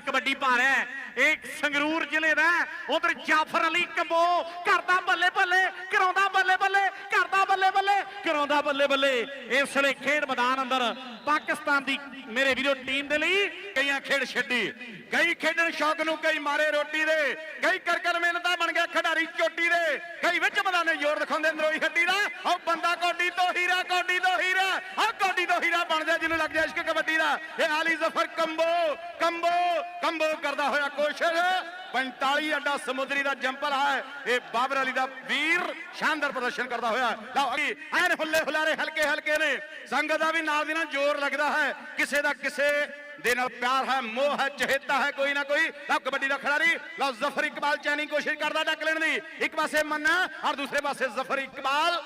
ਕਬੱਡੀ ਪਾ ਹੈ। ਇਹ ਸੰਗਰੂਰ ਜ਼ਿਲ੍ਹੇ ਦਾ ਉਧਰ ਜਾਫਰ ਅਲੀ ਕੰਬੋ ਕਰਦਾ ਬੱਲੇ ਬੱਲੇ, ਕਰਾਉਂਦਾ ਬੱਲੇ ਬੱਲੇ, ਕਰਦਾ ਬੱਲੇ ਬੱਲੇ, ਕਰਾਉਂਦਾ ਬੱਲੇ ਬੱਲੇ। ਇਸ ਵੇਲੇ ਖੇਡ ਮੈਦਾਨ ਅੰਦਰ ਪਾਕਿਸਤਾਨ ਦੀ ਮੇਰੇ ਵੀਰੋ ਟੀਮ ਦੇ ਲਈ ਕਈਆਂ ਖੇਡ ਛੱਡੀ। ਕਈ ਖੇਡਣ ਸ਼ੌਕ ਨੂੰ ਕਈ ਮਾਰੇ ਰੋਟੀ ਦੇ। ਕਈ ਕਰਕਰ ਮਿਹਨਤਾ ਬਣ ਗਿਆ ਖਿਡਾਰੀ ਚੋਟੀ ਦੇ। ਕਈ ਵਿੱਚ ਮੈਦਾਨੇ ਜ਼ੋਰ ਦਿਖਾਉਂਦੇ ਨਰੋਈ ਹੱਡੀ ਦਾ। ਉਹ ਬੰਦਾ ਕੋਡੀ ਤੋਂ ਹੀਰਾ, ਕੋਡੀ ਤੋਂ ਹੀਰਾ। ਆ ਕੋਡੀ ਬਣ ਜਾ ਜਿਹਨੂੰ ਲੱਗ ਜਾ ਇਸ਼ਕ ਕਬੱਡੀ ਦਾ। ਇਹ ਆਲੀ ਜ਼ਫਰ ਕੰਬੋ ਕੰਬੋ ਕੰਬੋ ਕਰਦਾ ਹੋਇਆ ਕੋਸ਼ਿਸ਼। 45 ਅੱਡਾ ਸਮੁੰਦਰੀ ਦਾ ਜੰਪਰ ਹੈ। ਇਹ ਬਾਬਰ ਅਲੀ ਦਾ ਵੀਰ ਸ਼ਾਨਦਾਰ ਪ੍ਰਦਰਸ਼ਨ ਕਰਦਾ ਹੋਇਆ। ਲਓ ਅੱਗੇ ਐਨ ਹੁੱਲੇ ਹੁਲਾਰੇ ਹਲਕੇ ਹਲਕੇ ਨੇ। ਸੰਗਤ ਦਾ ਵੀ ਨਾਲ ਦੀ ਨਾਲ ਜ਼ੋਰ ਲੱਗਦਾ ਹੈ। ਕਿਸੇ ਦਾ ਕਿਸੇ ਦੇ ਨਾਲ ਪਿਆਰ ਹੈ, ਮੋਹ ਹੈ, ਚਹੇਤਾ ਹੈ, ਕੋਈ ਨਾ ਕੋਈ। ਲਓ ਕਬੱਡੀ ਦਾ ਖਿਡਾਰੀ। ਲਓ ਜ਼ਫਰ ਇਕਬਾਲ ਚੈਨੀ ਕੋਸ਼ਿਸ਼ ਕਰਦਾ ਡੱਕ ਲੈਣ ਦੀ। ਇੱਕ ਪਾਸੇ ਮੰਨਾ ਔਰ ਦੂਸਰੇ ਪਾਸੇ ਜ਼ਫਰ ਇਕਬਾਲ।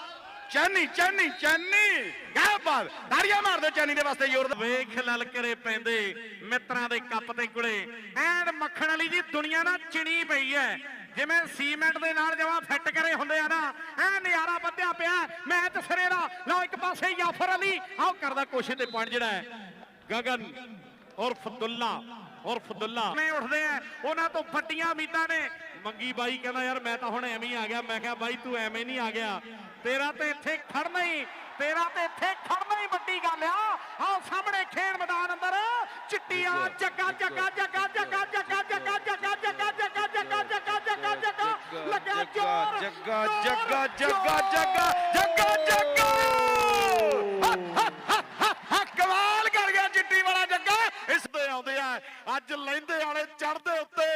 ਚੈਨੀ ਚੈਨੀ ਚੈਨੀ। ਕਿਆ ਬਾਤ ਤਾੜੀਆਂ ਮਾਰਦੇ ਚੈਨੀ ਦੇ ਵਾਸਤੇ ਜ਼ੋਰ ਵੇਖ ਲਲਕਰੇ ਪੈਂਦੇ ਮਿੱਤਰਾਂ ਦੇ ਕੱਪ ਦੇ ਕੁਲੇ। ਐਨ ਮੱਖਣ ਵਾਲੀ ਜੀ ਦੁਨੀਆ ਨਾ ਚਿਣੀ ਪਈ ਐ। ਜਿਵੇਂ ਸੀਮੈਂਟ ਦੇ ਨਾਲ ਜਮਾ ਫਿੱਟ ਕਰੇ ਹੁੰਦੇ ਆ ਨਾ। ਐ ਨਜ਼ਾਰਾ ਬੱਧਿਆ ਪਿਆ। ਮੈਚ ਸਿਰੇ ਦਾ। ਲਓ ਇੱਕ ਪਾਸੇ ਯਾਫਰ ਅਲੀ ਆਹ ਕਰਦਾ ਕੋਸ਼ਿਸ਼ ਤੇ ਪੁਆਇੰਟ ਜਿਹੜਾ ਹੈ। ਗਗਨ। ਉਰਫ ਦੁੱਲਾ ਉਰਫ ਦੁੱਲਾ ਨੇ ਉੱਠਦੇ ਆ ਉਹਨਾਂ ਤੋਂ ਫੱਟੀਆਂ ਉਮੀਦਾਂ ਨੇ ਮੰਗੀ ਬਾਈ ਕਹਿੰਦਾ ਯਾਰ ਮੈਂ ਤਾਂ ਹੁਣ ਐਵੇਂ ਹੀ ਆ ਗਿਆ ਮੈਂ ਕਿਹਾ ਬਾਈ ਤੂੰ ਐਵੇਂ ਨਹੀਂ ਆ ਗਿਆ ਤੇਰਾ ਤੇ ਇੱਥੇ ਖੜਨਾ ਹੀ ਤੇਰਾ ਤੇ ਇੱਥੇ ਖੜਨਾ ਹੀ ਵੱਡੀ ਗੱਲ ਆ ਆਹ ਸਾਹਮਣੇ ਖੇਡ ਮੈਦਾਨ ਅੰਦਰ ਚਿੱਟੀ ਆ ਜੱਗਾ ਜੱਗਾ ਜੱਗਾ ਜੱਗਾ ਜੱਗਾ ਜੱਗਾ ਜੱਗਾ ਜੱਗਾ ਜੱਗਾ ਜੱਗਾ ਜੱਗਾ ਜੱਗਾ ਜੱਗਾ ਲੱਗਿਆ ਜ਼ੋਰ ਜੱਗਾ ਜੱਗਾ ਜੱਗਾ। ਜੱਗਾ ਜੱਗਾ ਜੱਗਾ ਹਾ, ਹਾ, ਹਾ, ਹਾ, ਹਾ, ਕਮਾਲ ਕਰ ਗਿਆ ਚਿੱਟੀ ਵਾਲਾ ਜੱਗਾ ਇਸ ਤੇ ਆਉਂਦੇ ਆ ਅੱਜ ਲੈਂਦੇ ਵਾਲੇ ਚੜਦੇ ਉੱਤੇ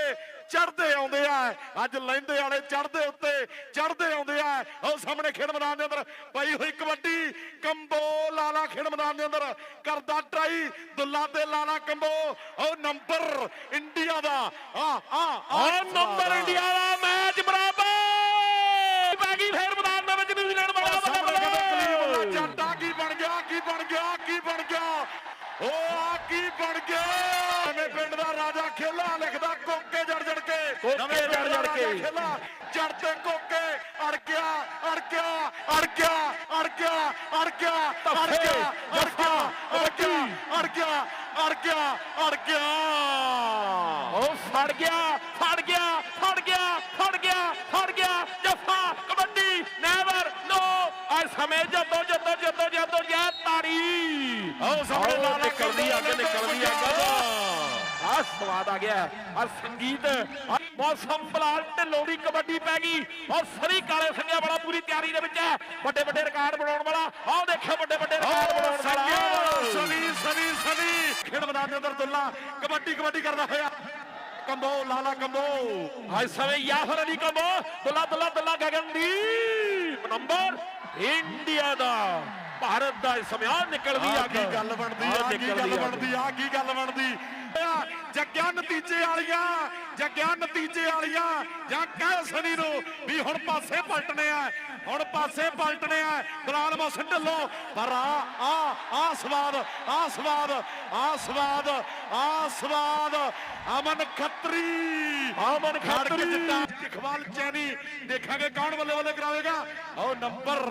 ਚੜਦੇ ਆਉਂਦੇ ਆ। ਅੱਜ ਲੈਂਦੇ ਵਾਲੇ ਚੜਦੇ ਉੱਤੇ ਚੜਦੇ ਆਉਂਦੇ ਆ। ਉਹ ਸਾਹਮਣੇ ਖੇਡ ਮੈਦਾਨ ਦੇ ਅੰਦਰ ਪਈ ਹੋਈ ਕਬੱਡੀ ਕੰਬੋ ਲਾਲਾ ਖੇਡ ਮੈਦਾਨ ਦੇ ਅੰਦਰ ਕਰਦਾ ਟਰਾਈ। ਦੁੱਲਾ ਤੇ ਲਾਲਾ ਕੰਬੋ ਉਹ ਨੰਬਰ ਇੰਡੀਆ ਦਾ। ਆ ਆ ਆ। ਨੰਬਰ ਇੰਡੀਆ ਦਾ ਮੈਚ ਬਰਾਬਰ। ਪੈ ਗਈ ਫੇਰ ਮੈਦਾਨ ਦੇ ਵਿੱਚ ਨਿਊਜ਼ੀਲੈਂਡ ਵਾਲਾ ਕਲੀਮ ਜੱਟਾ ਕੀ ਬਣ ਗਿਆ ਕੀ ਬਣ ਗਿਆ ਕੀ ਬਣ ਗਿਆ? ਉਹ ਆ ਕੀ ਬਣ ਗਿਆ? ਕੋਕੇ ਜੜ ਜੜ ਕੇ ਕੋਕੇ ਜੜ ਜੜ ਕੇ। ਜੜ ਤੇ ਕੋਕੇ ਅੜ ਗਿਆ ਅੜ ਗਿਆ ਅੜ ਗਿਆ ਅੜ ਗਿਆ ਅੜ ਗਿਆ ਅੜ ਗਿਆ ਅੜ ਗਿਆ ਅੜ ਗਿਆ ਅੜ ਗਿਆ ਅੜ ਗਿਆ ਅੜ ਗਿਆ ਉਹ ਫੜ ਗਿਆ ਫੜ ਗਿਆ ਫੜ ਗਿਆ ਫੜ ਗਿਆ ਫੜ ਗਿਆ। ਜਫਾ ਕਬੱਡੀ ਨੈਵਰ ਨੋ ਆ ਸਮੇਂ ਜਦੋਂ ਜਦੋਂ ਜਦੋਂ ਜਦੋਂ ਜੈ ਤਾੜੀ ਆਓ ਸਾਹਮਣੇ ਲਾਲਾ ਨਿਕਲਦੀ ਅੱਗ ਨਿਕਲਦੀ ਅੱਗ। ਆ ਸਵਾਦ ਆ ਗਿਆ ਆ ਸੰਗੀਤ ਮੌਸਮ ਬਲਾਲ ਢਿੱਲੋਂ ਦੀ ਕਬੱਡੀ ਪੈ ਗਈ। ਔਰ ਸਰੀ ਕਾਲੇ ਸੰਗਿਆ ਬੜਾ ਪੂਰੀ ਤਿਆਰੀ ਦੇ ਵਿੱਚ ਹੈ। ਵੱਡੇ ਵੱਡੇ ਰਿਕਾਰਡ ਬਣਾਉਣ ਵਾਲਾ। ਆਹ ਦੇਖਿਓ ਵੱਡੇ ਵੱਡੇ ਰਿਕਾਰਡ ਬਣਾਉਣ ਵਾਲਾ। ਸਨੀ ਸਨੀ ਸਨੀ ਖੇਡ ਮੈਦਾਨ ਦੇ ਅੰਦਰ ਦੁੱਲਾ ਕਬੱਡੀ ਕਬੱਡੀ ਕਰਦਾ ਹੋਇਆ। ਕੰਬੋ ਲਾਲਾ ਕੰਬੋ। ਅੱਜ ਸਮੇਂ ਯਾਫਰ ਅਲੀ ਕੰਬੋ। ਦੁੱਲਾ ਦੁੱਲਾ ਦੁੱਲਾ ਗਗਨਦੀਪ ਨੰਬਰ ਇੰਡੀਆ ਦਾ। ਭਾਰਤ ਦਾ ਇਸ ਸਮੇਂ ਆ ਨਿਕਲਦੀ ਆ ਕੀ ਗੱਲ ਬਣਦੀ ਆ ਕੀ ਗੱਲ ਬਣਦੀ ਆ ਕੀ ਗੱਲ ਬਣਦੀ? ਜੱਗਿਆ ਨਤੀਜੇ ਵਾਲੀਆਂ ਜੱਗਿਆ ਨਤੀਜੇ ਵਾਲੀਆਂ ਜਾਂ ਕਹਿ ਸਨੀ ਨੂੰ ਵੀ ਹੁਣ ਪਾਸੇ ਪਲਟਨੇ ਆ ਹੁਣ ਪਾਸੇ ਪਲਟਨੇ ਆ ਬਲਾਲ ਮੋਸਨ ਢੱਲੋਂ ਪਰ ਆ ਆ ਆ ਸਵਾਦ ਆ ਸਵਾਦ ਆ ਸਵਾਦ ਆ ਸਵਾਦ ਅਮਨ ਖੱਤਰੀ ਅਮਨ ਖੱਤਰੀ। ਇਕਬਾਲ ਚੈਨੀ ਦੇਖਾਂਗੇ ਕੌਣ ਬੱਲੇ ਬੱਲੇ ਕਰਾਵੇਗਾ ਉਹ ਨੰਬਰ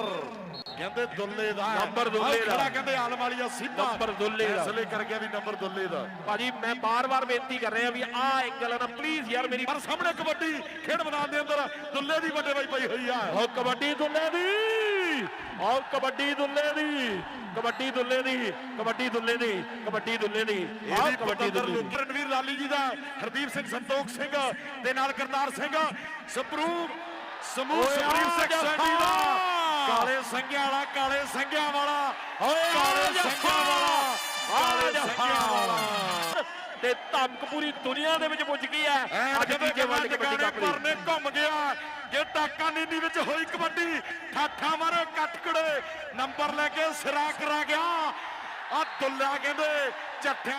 ਕਹਿੰਦੇ ਦੁੱਲੇ ਦਾ। ਨੰਬਰ ਦੁੱਲੇ ਦਾ। ਖੜਾ ਕਹਿੰਦੇ ਆਲਮ ਵਾਲੀਆ ਸਿੱਧਾ ਨੰਬਰ ਦੁੱਲੇ ਦਾ। ਫੈਸਲੇ ਕਰ ਗਿਆ ਵੀ ਨੰਬਰ ਦੁੱਲੇ ਦਾ। ਭਾਜੀ ਮੈਂ ਬਾਰ-ਬਾਰ ਬੇਨਤੀ ਕਰ ਰਿਹਾ ਵੀ ਆਹ ਐਂਗਲ ਨਾ ਪਲੀਜ਼ ਯਾਰ ਮੇਰੀ ਪਰ ਸਾਹਮਣੇ ਕਬੱਡੀ ਖੇਡ ਮੈਦਾਨ ਦੇ ਅੰਦਰ ਦੁੱਲੇ ਦੀ ਵੱਡੇ ਬਾਈ ਪਈ ਹੋਈ ਆ। ਉਹ ਕਬੱਡੀ ਦੁੱਲੇ ਦੀ। ਉਹ ਕਬੱਡੀ ਦੁੱਲੇ ਦੀ। ਕਬੱਡੀ ਦੁੱਲੇ ਦੀ। ਕਬੱਡੀ ਦੁੱਲੇ ਦੀ। ਕਬੱਡੀ ਦੁੱਲੇ ਦੀ। ਇਹ ਆਹ ਵੀ ਕਬੱਡੀ ਦੁੱਲੇ ਦੀ। ਰਣਵੀਰ ਲਾਲੀ ਜੀ ਦਾ ਹਰਦੀਪ ਸਿੰਘ ਸੰਤੋਖ ਸਿੰਘ ਤੇ ਨਾਲ ਕਰਤਾਰ ਸਿੰਘ ਸਪਰੂ ਸਮੂਹ ਸੁਪਰੀਮ ਸੈਕਸ਼ਨ ਜੱਫਾ। ਦਾ। ਕਾਲੇ ਸੰਘਿਆਂ ਵਾਲਾ ਕਾਲੇ ਸੰਘਿਆਂ ਵਾਲਾ ਓਏ ਕਾਲੇ। ਸੰਘਿਆਂ ਵਾਲਾ ਕਾਲੇ। ਸੰਘਿਆਂ ਵਾਲਾ। ਤੇ ਧਮਕ ਪੂਰੀ ਦੁਨੀਆ ਦੇ ਵਿੱਚ ਪੁੱਜ ਗਈ ਹੈ। ਅੱਜ ਤੀਜੇ ਵਰਲਡ ਕਬੱਡੀ ਕੱਪ ਪਰਨੇ ਘੁੰਮ ਗਿਆ। ਜੇ ਟਾਕਾ ਨੀਨੀ ਵਿੱਚ ਹੋਈ ਕਬੱਡੀ ਠਾਠਾ ਮਾਰੇ ਕੱਟਕੜੇ। ਨੰਬਰ ਲੈ ਕੇ ਸਿਰਾ ਕਰਾ ਗਿਆ। ਆ ਦੁੱਲਾ ਕਹਿੰਦੇ ਚੱਠਿਆਂ